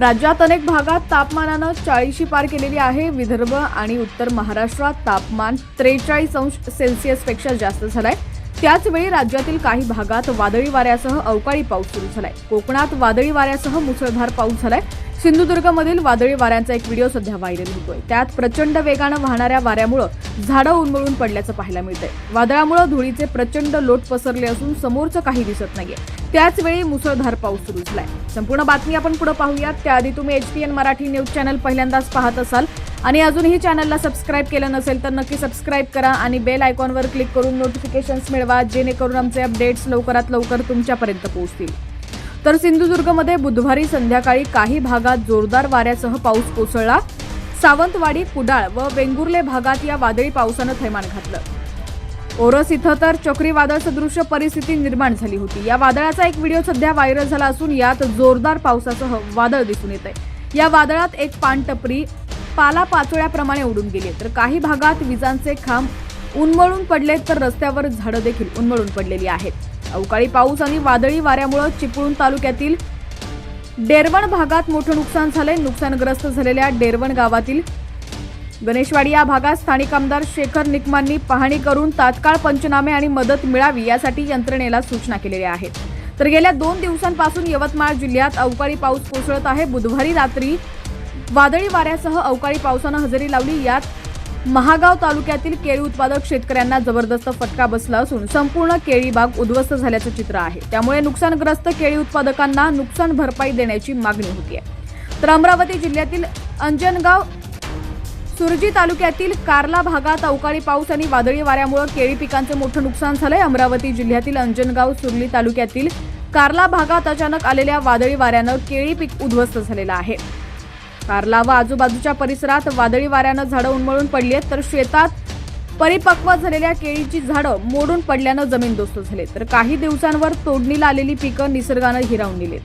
राज्यात अनेक भागात तापमानानं चाळीशी पार केलेली आहे. विदर्भ आणि उत्तर महाराष्ट्रात तापमान त्रेचाळीस अंश सेल्सिअसपेक्षा जास्त झालंय. त्याचवेळी राज्यातील काही भागात वादळी वाऱ्यासह अवकाळी पाऊस सुरू झालाय. कोकणात वादळी वाऱ्यासह मुसळधार पाऊस झालाय. सिंधुदुर्गमधील वादळी वाऱ्यांचा एक व्हिडिओ सध्या व्हायरल होतोय. त्यात प्रचंड वेगानं वाहणाऱ्या वाऱ्यामुळं झाडं उन्मळून पडल्याचं पाहायला मिळतंय. वादळामुळं धुळीचे प्रचंड लोट पसरले असून समोरचं काही दिसत नाहीये. त्याचवेळी मुसळधार पाऊस सुरू झालाय. संपूर्ण बातमी आपण पुढे पाहूयात. त्याआधी तुम्ही H P N Marathi news channel पहिल्यांदाच पाहत असाल. आणि अजूनही चॅनलला सबस्क्राईब केलं नसेल तर नक्की सबस्क्राईब करा आणि बेल आयकॉनवर क्लिक करून नोटिफिकेशन्स मिळवा जेणेकरून आमचे अपडेट्स लवकरात लवकर तुमच्यापर्यंत पोहोचतील. तर सिंधुदुर्गमध्ये बुधवारी संध्याकाळी काही भागात जोरदार वाऱ्यासह पाऊस कोसळला. सावंतवाडी कुडाळ व वेंगुर्ले भागात या वादळी पावसानं थैमान घातलं. ओरस इथं तर चक्रीवादळ सदृश परिस्थिती निर्माण झाली होती. या वादळाचा एक व्हिडिओ सध्या व्हायरल झाला असून यात जोरदार पावसासह वादळ दिसून येत आहे या वादळात एक पानटपरी पाला पाचोळ्याप्रमाणे उडून गेली. तर काही भागात विजांचे खांब उन्मळून पडले तर रस्त्यावर झाडं देखील उन्मळून पडलेली आहेत. अवकाळी पाऊस आणि वादळी वाऱ्यामुळे चिपळूण तालुक्यातील डेरवण भागात मोठं नुकसान झालंय. नुकसानग्रस्त झालेल्या डेरवण गावातील गणेशवाडी या भागात स्थानिक आमदार शेखर निकमांनी पाहणी करून तात्काळ पंचनामे आणि मदत मिळावी यासाठी यंत्रणेला सूचना केलेल्या आहेत. तर गेल्या दोन दिवसांपासून यवतमाळ जिल्ह्यात अवकाळी पाऊस कोसळत आहे. बुधवारी रात्री वादळी वाऱ्यासह अवकाळी पावसानं हजेरी लावली. यात महागाव तालुक्यातील केळी उत्पादक शेतकऱ्यांना जबरदस्त फटका बसला असून संपूर्ण केळी बाग उद्ध्वस्त झाल्याचं चित्र आहे. त्यामुळे नुकसानग्रस्त केळी उत्पादकांना नुकसान भरपाई देण्याची मागणी होतीये. तर अमरावती जिल्ह्यातील अंजनगाव सुरजी तालुक्यातील कार्ला भागात अवकाळी पाऊस आणि वादळी वाऱ्यामुळे केळी पिकांचं मोठं नुकसान झालंय. अमरावती जिल्ह्यातील अंजनगाव सुरली तालुक्यातील कार्ला भागात अचानक आलेल्या वादळी वाऱ्यानं केळी पीक उद्ध्वस्त झालेलं आहे. कार्ला व आजूबाजूच्या परिसरात वादळी वाऱ्यानं झाडं उन्मळून पडली आहेत तर शेतात परिपक्व झालेल्या केळीची झाडं मोडून पडल्यानं जमीनदोस्त झाले तर काही दिवसांवर तोडणीला आलेली पिकं निसर्गानं हिरावून दिलीत.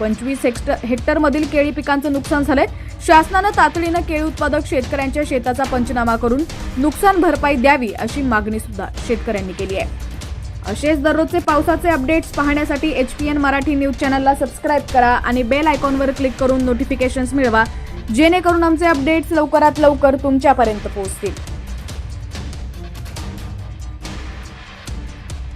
पंचवीस हेक्टर हेक्टरमधील केळी पिकांचं नुकसान झालंय. शासनानं तातडीनं केळी उत्पादक शेतकऱ्यांच्या शेताचा पंचनामा करून नुकसान भरपाई द्यावी अशी मागणी सुद्धा शेतकऱ्यांनी केली आहे. असेच दररोजचे पावसाचे अपडेट्स पाहण्यासाठी H P N Marathi news चॅनलला सबस्क्राईब करा आणि बेल आयकॉनवर क्लिक करून नोटिफिकेशन्स मिळवा जेणेकरून आमचे अपडेट्स लवकरात लवकर तुमच्यापर्यंत पोहोचतील.